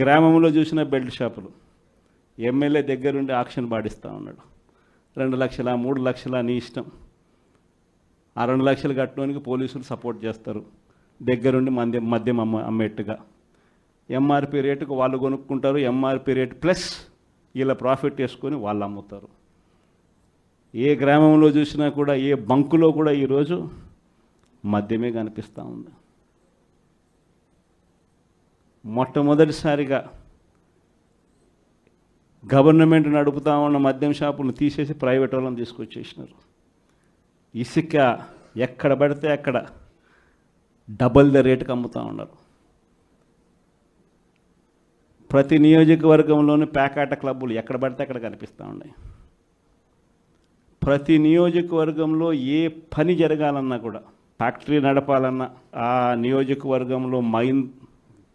గ్రామంలో చూసిన బెల్ట్ షాపులు ఎమ్మెల్యే దగ్గరుండి ఆక్షన్ పాటిస్తూ ఉన్నాడు. రెండు లక్షల మూడు లక్షల నీ ఇష్టం. ఆ రెండు లక్షలు కట్టడానికి పోలీసులు సపోర్ట్ చేస్తారు. దగ్గరుండి మద్యం మద్యం అమ్మ అమ్మేట్టుగా. ఎంఆర్పి రేటుకు వాళ్ళు కొనుక్కుంటారు. ఎంఆర్పి రేట్ ప్లస్ వీళ్ళ ప్రాఫిట్ వేసుకొని వాళ్ళు అమ్ముతారు. ఏ గ్రామంలో చూసినా కూడా ఏ బంకులో కూడా ఈరోజు మద్యమే కనిపిస్తూ ఉంది. మొట్టమొదటిసారిగా గవర్నమెంట్ నడుపుతా ఉన్న మద్యం షాపులను తీసేసి ప్రైవేట్ వాళ్ళని తీసుకొచ్చేసినారు. ఇసుక ఎక్కడ పడితే అక్కడ డబల్ ద రేటుకి అమ్ముతూ ఉన్నారు. ప్రతి నియోజకవర్గంలోని ప్యాకాట క్లబ్బులు ఎక్కడ పడితే అక్కడ కనిపిస్తూ ఉన్నాయి. ప్రతి నియోజకవర్గంలో ఏ పని జరగాలన్నా కూడా ఫ్యాక్టరీ నడపాలన్నా ఆ నియోజకవర్గంలో మైన్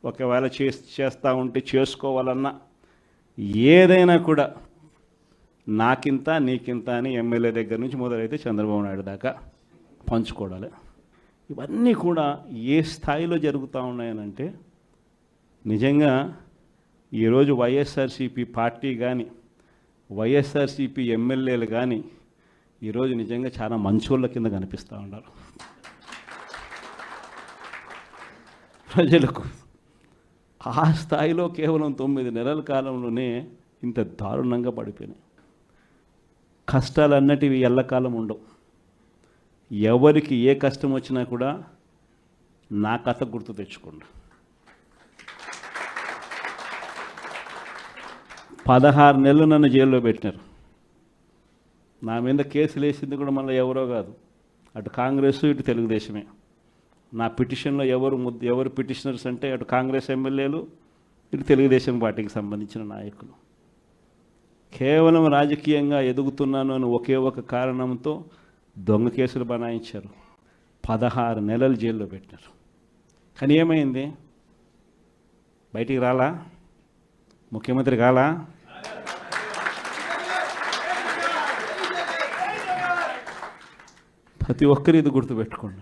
ఒకవేళ చే చేస్తూ ఉంటే చేసుకోవాలన్నా ఏదైనా కూడా నాకింత నీకింత అని ఎమ్మెల్యే దగ్గర నుంచి మొదలైతే చంద్రబాబు నాయుడు దాకా పంచుకోవడాలి. ఇవన్నీ కూడా ఏ స్థాయిలో జరుగుతూ ఉన్నాయనంటే నిజంగా ఈరోజు వైఎస్ఆర్సీపీ పార్టీ కానీ వైఎస్ఆర్సీపీ ఎమ్మెల్యేలు కానీ ఈరోజు నిజంగా చాలా మంచోళ్ళ కింద కనిపిస్తూ ఉన్నారు. ప్రజలకు ఆ స్థాయిలో కేవలం తొమ్మిది నెలల కాలంలోనే ఇంత దారుణంగా పడిపోయినాయి. కష్టాలు అన్నటివి ఎల్లకాలం ఉండవు. ఎవరికి ఏ కష్టం వచ్చినా కూడా నా కథ గుర్తు తెచ్చుకోండి. పదహారు నెలలు నన్ను జైల్లో పెట్టినారు. నా మీద కేసులు వేసింది కూడా మళ్ళీ ఎవరో కాదు. అటు కాంగ్రెస్ ఇటు తెలుగుదేశమే. నా పిటిషన్లో ఎవరు ముద్ద ఎవరు పిటిషనర్స్ అంటే అటు కాంగ్రెస్ ఎమ్మెల్యేలు ఇటు తెలుగుదేశం పార్టీకి సంబంధించిన నాయకులు. కేవలం రాజకీయంగా ఎదుగుతున్నాను అని ఒకే ఒక కారణంతో దొంగ కేసులు బనాయించారు. పదహారు నెలలు జైల్లో పెట్టారు. కానీ ఏమైంది? బయటికి రాలా? ముఖ్యమంత్రి కాలా? ప్రతి ఒక్కరు ఇది గుర్తుపెట్టుకోండి.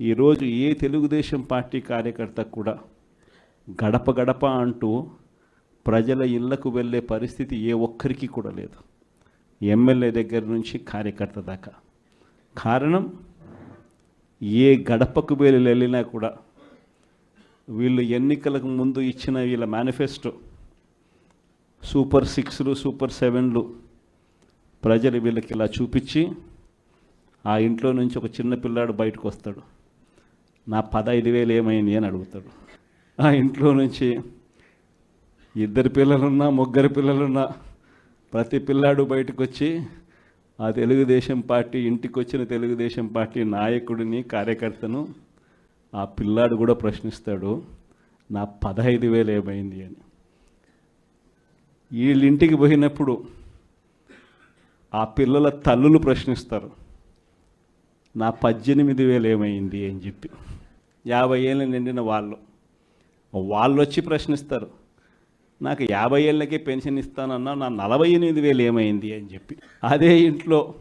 ఈరోజు ఏ తెలుగుదేశం పార్టీ కార్యకర్త కూడా గడప గడప అంటూ ప్రజల ఇళ్ళకు వెళ్ళే పరిస్థితి ఏ ఒక్కరికి కూడా లేదు. ఎమ్మెల్యే దగ్గర నుంచి కార్యకర్త దాకా. కారణం ఏ గడపకు వీళ్ళు వెళ్ళినా కూడా వీళ్ళు ఎన్నికలకు ముందు ఇచ్చిన వీళ్ళ మేనిఫెస్టో సూపర్ సిక్స్లు సూపర్ సెవెన్లు ప్రజలు వీళ్ళకి ఇలా చూపించి ఆ ఇంట్లో నుంచి ఒక చిన్న పిల్లాడు బయటకు వస్తాడు. నా పదహైదు వేలు ఏమైంది అని అడుగుతాడు. ఆ ఇంట్లో నుంచి ఇద్దరు పిల్లలున్నా ముగ్గురు పిల్లలున్నా ప్రతి పిల్లాడు బయటకు వచ్చి ఆ తెలుగుదేశం పార్టీ ఇంటికి వచ్చిన తెలుగుదేశం పార్టీ నాయకుడిని కార్యకర్తను ఆ పిల్లాడు కూడా ప్రశ్నిస్తాడు నా పదహైదు వేలు ఏమైంది అని. వీళ్ళింటికి పోయినప్పుడు ఆ పిల్లల తల్లులు ప్రశ్నిస్తారు నా పద్దెనిమిది వేలు ఏమైంది అని చెప్పి. యాభై ఏళ్ళు నిండిన వాళ్ళు. వాళ్ళు వచ్చి ప్రశ్నిస్తారు నాకు యాభై ఏళ్ళకే పెన్షన్ ఇస్తానన్నా నా నలభై ఎనిమిది వేలు ఏమైంది? అని చెప్పి. అదే ఇంట్లో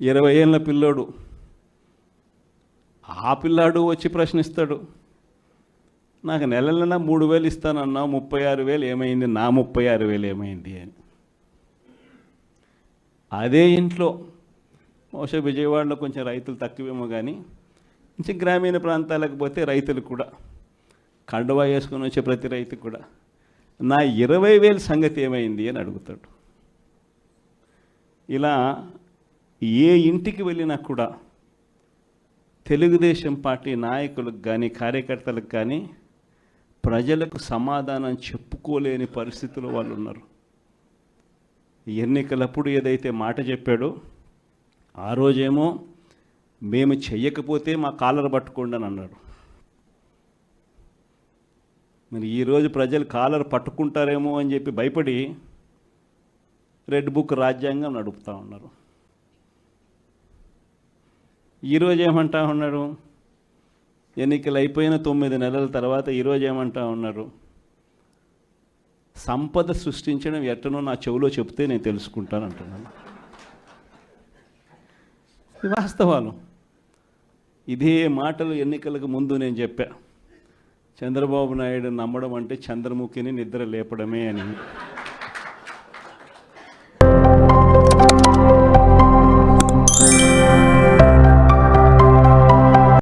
ఇరవై ఏళ్ళ పిల్లోడు ఆ పిల్లాడు వచ్చి ప్రశ్నిస్తాడు నాకు నెల నెల మూడు వేలు ఇస్తానన్నా ముప్పై ఆరు వేలు ఏమైంది? నా ముప్పై ఆరు వేలు ఏమైంది? అని. అదే ఇంట్లో బహుశా విజయవాడలో కొంచెం రైతులు తక్కువేమో కానీ మంచి గ్రామీణ ప్రాంతాలకు పోతే రైతులు కూడా కండువా వేసుకొని వచ్చే ప్రతి రైతు కూడా నా ఇరవై వేల సంగతి ఏమైంది అని అడుగుతాడు. ఇలా ఏ ఇంటికి వెళ్ళినా కూడా తెలుగుదేశం పార్టీ నాయకులకు కానీ కార్యకర్తలకు కానీ ప్రజలకు సమాధానం చెప్పుకోలేని పరిస్థితిలో వాళ్ళు ఉన్నారు. ఎన్నికలప్పుడు ఏదైతే మాట చెప్పాడో ఆ రోజేమో మేము చెయ్యకపోతే మా కాలర్ పట్టుకోండి అని అన్నాడు. మరి ఈరోజు ప్రజలు కాలర్ పట్టుకుంటారేమో అని చెప్పి భయపడి రెడ్ బుక్ రాజ్యాంగం నడుపుతూ ఉన్నారు. ఈరోజు ఏమంటా ఉన్నారు? ఎన్నికలు అయిపోయిన తొమ్మిది నెలల తర్వాత ఈరోజు ఏమంటా ఉన్నారు? సంపద సృష్టించడం ఎట్టనో నా చెవిలో చెప్తే నేను తెలుసుకుంటాను అంటున్నాను. వాస్తవాలు. ఇదే మాటలు ఎన్నికలకు ముందు నేను చెప్పా. చంద్రబాబు నాయుడు నమ్మడం అంటే చంద్రముఖిని నిద్ర లేపడమే అని.